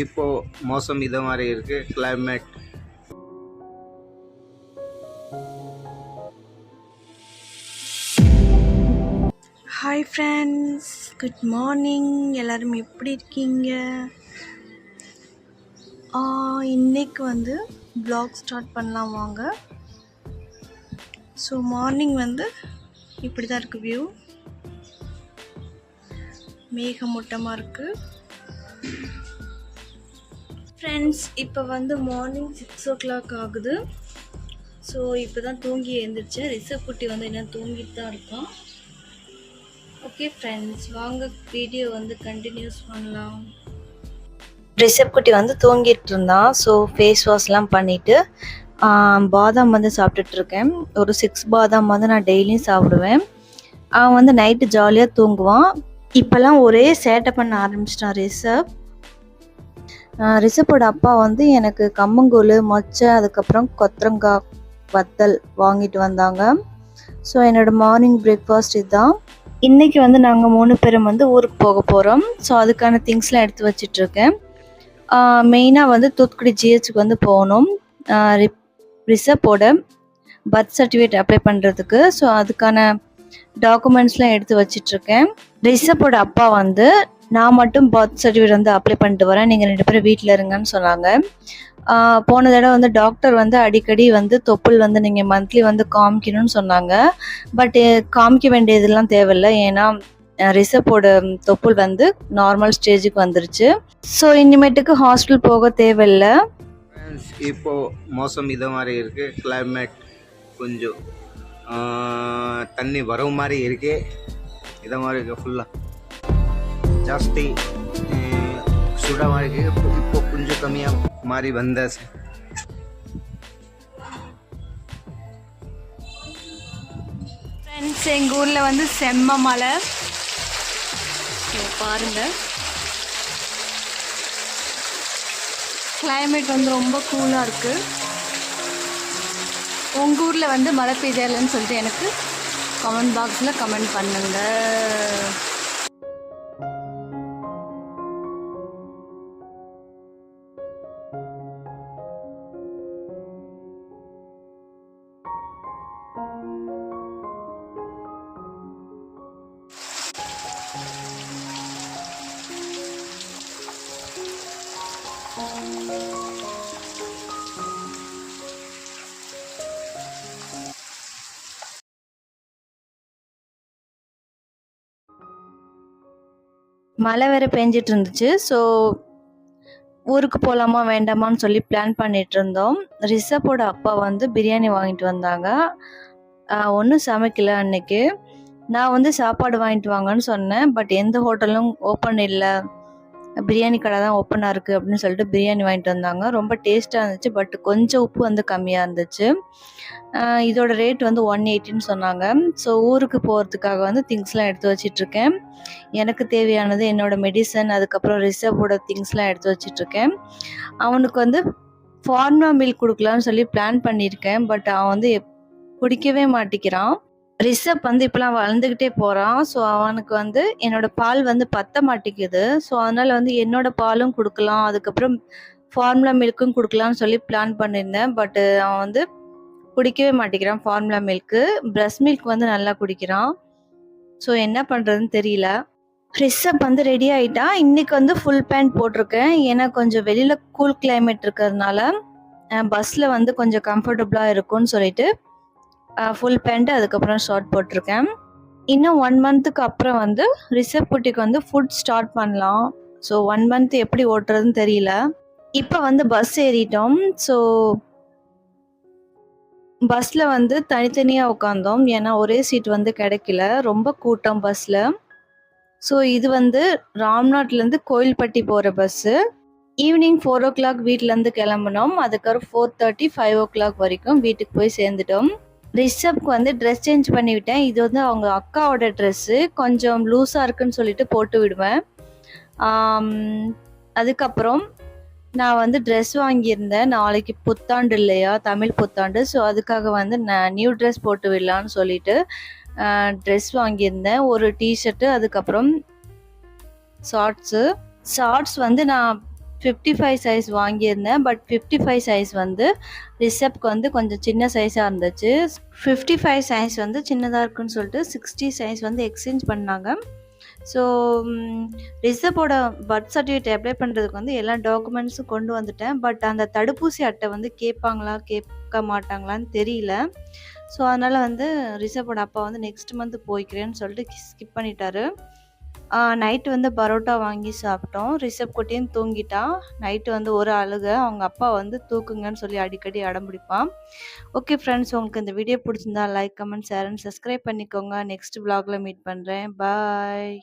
இப்போது மோசம் இதை மாதிரி இருக்குது climate hi friends good morning எல்லோரும் எப்படி இருக்கீங்க? இன்னைக்கு வந்து ப்ளாக் ஸ்டார்ட் பண்ணலாம் வாங்க. ஸோ மார்னிங் வந்து இப்படி தான் இருக்குது வியூ மேகமூட்டமாக இருக்குது ஃப்ரெண்ட்ஸ் இப்போ வந்து மார்னிங் சிக்ஸ் ஓ கிளாக் ஆகுது. ஸோ இப்போ தான் தூங்கி எழுந்திரிச்சேன். ரிசர்வ் குட்டி வந்து என்ன தூங்கிட்டு தான் இருக்கான். ஓகே ஃப்ரெண்ட்ஸ் வாங்க வீடியோ வந்து கண்டினியூஸ் பண்ணலாம். ரிசப் குட்டி வந்து தூங்கிட்டு இருந்தான். ஸோ ஃபேஸ் வாஷ்லாம் பண்ணிவிட்டு பாதாம் வந்து சாப்பிட்டுட்ருக்கேன் ஒரு சிக்ஸ் பாதாம் வந்து நான் டெய்லியும் சாப்பிடுவேன். அவன் வந்து நைட்டு ஜாலியாக தூங்குவான். இப்போல்லாம் ஒரே சேட்டை பண்ண ஆரம்பிச்சிட்டான் ரிசப் ஆஹ், ரிஷப்போட அப்பா வந்து எனக்கு கம்மங்கூழ் மொச்சை அதுக்கப்புறம் கொத்தரங்காய் வத்தல் வாங்கிட்டு வந்தாங்க. ஸோ என்னோட மார்னிங் பிரேக்ஃபாஸ்ட் இதுதான். இன்றைக்கி வந்து நாங்கள் மூணு பேரும் வந்து ஊருக்கு போக போகிறோம் ஸோ அதுக்கான திங்ஸ்லாம் எடுத்து வச்சிட்ருக்கேன். மெயினாக வந்து தூத்துக்குடி ஜிஹெச்சுக்கு வந்து போகணும். ஆஹ் ரிஷப்போட பர்த் சர்டிஃபிகேட் அப்ளை பண்ணுறதுக்கு ஸோ அதுக்கான டாக்குமெண்ட்ஸ்லாம் எடுத்து வச்சிட்ருக்கேன். ரிஷப்போட அப்பா வந்து நான் மட்டும் பர்த் சர்டிஃபிகேட் வந்து அப்ளை பண்ணிட்டு வரேன். நீங்கள் ரெண்டு பேரும் வீட்டில் இருங்கன்னு சொன்னாங்க. போன தடவை வந்து டாக்டர் வந்து அடிக்கடி வந்து தொப்புள் வந்து நீங்கள் மந்த்லி வந்து காமிக்கணும்னு சொன்னாங்க. பட் காமிக்க வேண்டியதெல்லாம் தேவையில்லை. ஏன்னா ரிசப்போட தொப்புள் வந்து நார்மல் ஸ்டேஜுக்கு வந்துருச்சு. ஸோ இனிமேட்டுக்கு ஹாஸ்பிட்டல் போக தேவையில்லை. இப்போ மோசம் இதை மாதிரி இருக்கு. கிளைமேட் கொஞ்சம் தண்ணி வரவு மாதிரி இருக்கு. இதை மாதிரி இருக்கு ஃபுல்லாக ஜாஸ்தி ஆஹ், சுட இருக்கு இப்போ கொஞ்சம் கம்மியாக மாதிரி வந்த ஃப்ரெண்ட்ஸ் எங்கள் ஊரில் வந்து செம்ம மலை பாருங்கள் பாருங்க. கிளைமேட் வந்து ரொம்ப கூலாக இருக்குது உங்கள் ஊரில் வந்து மழை பெய்யலன்னு சொல்லிட்டு எனக்கு கமெண்ட் பாக்ஸில் கமெண்ட் பண்ணுங்கள் மழை வேற பெஞ்சிட்டு இருந்துச்சு ஸோ ஊருக்கு போகலாமா வேண்டாமான்னு சொல்லி பிளான் பண்ணிட்டு இருந்தோம் ரிஷப்போட அப்பா வந்து பிரியாணி வாங்கிட்டு வந்தாங்க. ஒன்றும் சமைக்கல அன்னைக்கு. நான் வந்து சாப்பாடு வாங்கிட்டு வாங்கன்னு சொன்னேன். பட் எந்த ஹோட்டலும் ஓப்பன் இல்லை. பிரியாணி கடை தான் ஓப்பனாக இருக்குது அப்படின்னு சொல்லிட்டு பிரியாணி வாங்கிட்டு வந்தாங்க. ரொம்ப டேஸ்ட்டாக இருந்துச்சு பட் கொஞ்சம் உப்பு வந்து கம்மியாக இருந்துச்சு. இதோட ரேட் வந்து ஒன் எயிட்டின்னு சொன்னாங்க. ஸோ ஊருக்கு போகிறதுக்காக வந்து திங்ஸ்லாம் எடுத்து வச்சிட்ருக்கேன் எனக்கு தேவையானது என்னோடய மெடிசன் அதுக்கப்புறம் ரிசர்வோட திங்ஸ்லாம் எடுத்து வச்சிட்ருக்கேன் அவனுக்கு வந்து ஃபார்மா மில்க் கொடுக்கலான்னு சொல்லி பிளான் பண்ணியிருக்கேன் பட் அவன் வந்து குடிக்கவே மாட்டேங்கிறான் ரிஷப் வந்து இப்போலாம் வளர்ந்துக்கிட்டே போகிறான் ஸோ அவனுக்கு வந்து என்னோட பால் வந்து பத்த மாட்டேங்குது. ஸோ அதனால் வந்து என்னோட பாலும் கொடுக்கலாம். அதுக்கப்புறம் ஃபார்முலா மில்க்கும் கொடுக்கலான்னு சொல்லி பிளான் பண்ணியிருந்தேன் பட்டு அவன் வந்து குடிக்கவே மாட்டேங்கிறான் ஃபார்முலா மில்க்கு பிரஸ் மில்க் வந்து நல்லா குடிக்கிறான். ஸோ என்ன பண்ணுறதுன்னு தெரியல. ரிஷப் வந்து ரெடி ஆகிட்டா இன்னைக்கு வந்து ஃபுல் பேண்ட் போட்டிருக்கேன். ஏன்னா கொஞ்சம் வெளியில் கூல் கிளைமேட் இருக்கிறதுனால பஸ்ஸில் வந்து கொஞ்சம் கம்ஃபர்டபுளாக இருக்கும்னு சொல்லிட்டு ஃபுல் பேண்ட் அதுக்கப்புறம் ஷார்ட் போட்டிருக்கேன். இன்னும் ஒன் மந்த்துக்கு அப்புறம் வந்து ரிஷப் குட்டிக்கு வந்து ஃபுட் ஸ்டார்ட் பண்ணலாம். ஸோ ஒன் மந்த் எப்படி ஓட்டுறதுன்னு தெரியல. இப்போ வந்து பஸ் ஏறிட்டோம். ஸோ பஸ்ஸில் வந்து தனித்தனியாக உட்காந்தோம் ஏன்னா ஒரே சீட் வந்து கிடைக்கல. ரொம்ப கூட்டம் பஸ்ஸில் ஸோ இது வந்து ராம்நாட்லேருந்து கோயில்பட்டி போகிற bus evening four o'clock வீட்டிலேருந்து கிளம்புனோம். அதுக்கப்புறம் four thirty five o'clock வரைக்கும் வீட்டுக்கு போய் சேர்ந்துட்டோம். ரிஷப்க்கு வந்து ட்ரெஸ் சேஞ்ச் பண்ணிவிட்டேன். இது வந்து அவங்க அக்காவோட ட்ரெஸ்ஸு கொஞ்சம் லூஸாக இருக்குன்னு சொல்லிட்டு போட்டு விடுவேன். அதுக்கப்புறம் நான் வந்து ட்ரெஸ் வாங்கியிருந்தேன். நாளைக்கு புத்தாண்டு இல்லையா? தமிழ் புத்தாண்டு. ஸோ அதுக்காக வந்து நான் நியூ ட்ரெஸ் போட்டு விடலான்னு சொல்லிட்டு ட்ரெஸ் வாங்கியிருந்தேன். ஒரு டிஷர்ட்டு அதுக்கப்புறம் ஷார்ட்ஸு ஷார்ட்ஸ் வந்து நான் ஃபிஃப்டி ஃபைவ் சைஸ் வாங்கியிருந்தேன். பட் ஃபிஃப்டி ஃபைவ் சைஸ் வந்து ரிசப்க்கு வந்து கொஞ்சம் சின்ன சைஸாக இருந்துச்சு. ஃபிஃப்டி ஃபைவ் சைஸ் வந்து சின்னதாக இருக்குன்னு சொல்லிட்டு சிக்ஸ்டி சைஸ் வந்து எக்ஸ்சேஞ்ச் பண்ணாங்க. ஸோ ரிசப்போட பர்த் சர்டிஃபிகேட் அப்ளை பண்ணுறதுக்கு வந்து எல்லா டாக்குமெண்ட்ஸும் கொண்டு வந்துட்டேன். பட் அந்த தடுப்பூசி அட்டை வந்து கேட்பாங்களா கேட்க மாட்டாங்களான்னு தெரியல. ஸோ அதனால் வந்து ரிசப்போட அப்பா வந்து நெக்ஸ்ட் மந்த் போய்க்கிறேன்னு சொல்லிட்டு ஸ்கிப் பண்ணிட்டாரு. நைட்டு வந்து பரோட்டா வாங்கி சாப்பிட்டோம். ரிஷப் குட்டியும் தூங்கிட்டான் நைட்டு வந்து ஒரு அழுக. அவங்க அப்பா வந்து தூக்குங்கன்னு சொல்லி அடிக்கடி அடம் பிடிப்பான். ஓகே ஃப்ரெண்ட்ஸ் உங்களுக்கு இந்த வீடியோ பிடிச்சிருந்தா like comment share and subscribe பண்ணிக்கோங்க. நெக்ஸ்ட் vlogல மீட் பண்ணுறேன் பாய்